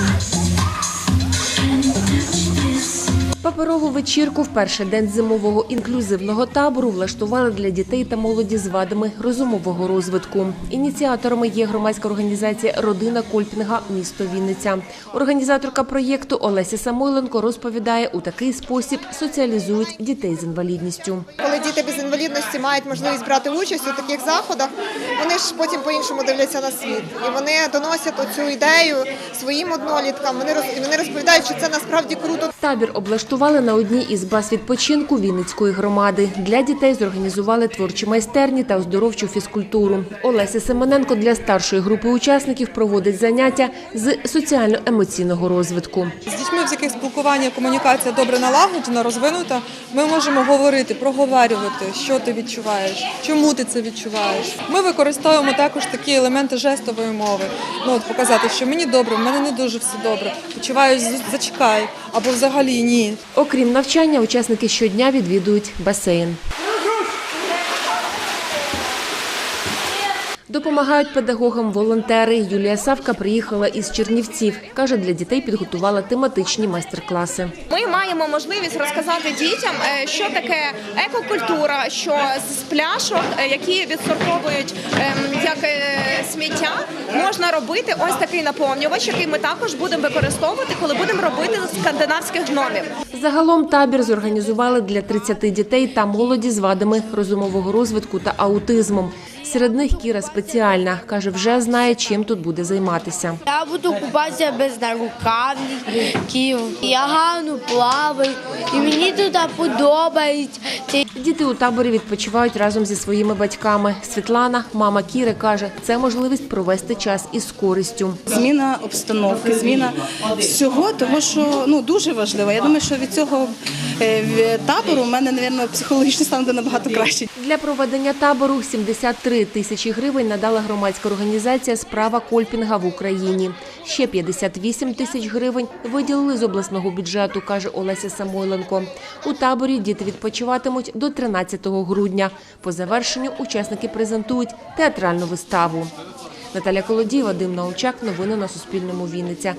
Thank you. Паперову вечірку в перший день зимового інклюзивного табору влаштували для дітей та молоді з вадами розумового розвитку. Ініціаторами є громадська організація Родина Кольпінга місто Вінниця. Організаторка проєкту Олеся Самойленко розповідає, у такий спосіб соціалізують дітей з інвалідністю. Коли діти без інвалідності мають можливість брати участь у таких заходах, вони ж потім по-іншому дивляться на світ. І вони доносять оцю ідею своїм одноліткам. Вони роз- розповідають, що це насправді круто. Табір облаштували на одній із баз відпочинку Вінницької громади. Для дітей зорганізували творчі майстерні та оздоровчу фізкультуру. Олеся Семененко для старшої групи учасників проводить заняття з соціально-емоційного розвитку. З дітьми, в яких спілкування, комунікація добре налагоджена, розвинута, ми можемо говорити, проговорювати, що ти відчуваєш, чому ти це відчуваєш. Ми використовуємо також такі елементи жестової мови. Ну от показати, що мені добре, в мене не дуже все добре. Почуваюсь, зачекай або взагалі ні. Окрім навчання, учасники щодня відвідують басейн. Допомагають педагогам волонтери. Юлія Савка приїхала із Чернівців. Каже, для дітей підготувала тематичні майстер-класи. Ми маємо можливість розказати дітям, е, що таке екокультура, що з пляшок, е, які відсортовують ем, як е, сміття, можна робити ось такий наповнювач, який ми також будемо використовувати, коли будемо робити з скандинавських гномів. Загалом табір зорганізували для 30 дітей та молоді з вадами розумового розвитку та аутизмом. Серед них Кіра спеціальна. Каже, вже знає, чим тут буде займатися. Я буду купатися без нарукавників. Я гарно плаваю, і мені тут подобається. Діти у таборі відпочивають разом зі своїми батьками. Світлана, мама Кіри, каже, це можливість провести час із користю. зміна обстановки, зміна всього, тому що ну дуже важливо. Я думаю, що від цього табору в- мене, мабуть, психологічний стан буде набагато краще. Для проведення табору 73 тисячі гривень надала громадська організація Справа Кольпінга в Україні. Ще 58 тисяч гривень виділили з обласного бюджету, каже Олеся Самойленко. У таборі діти відпочиватимуть до 13 грудня. По завершенню учасники презентують театральну виставу. Наталя Колодій, Вадим Научак. Новини на Суспільному. Вінниця.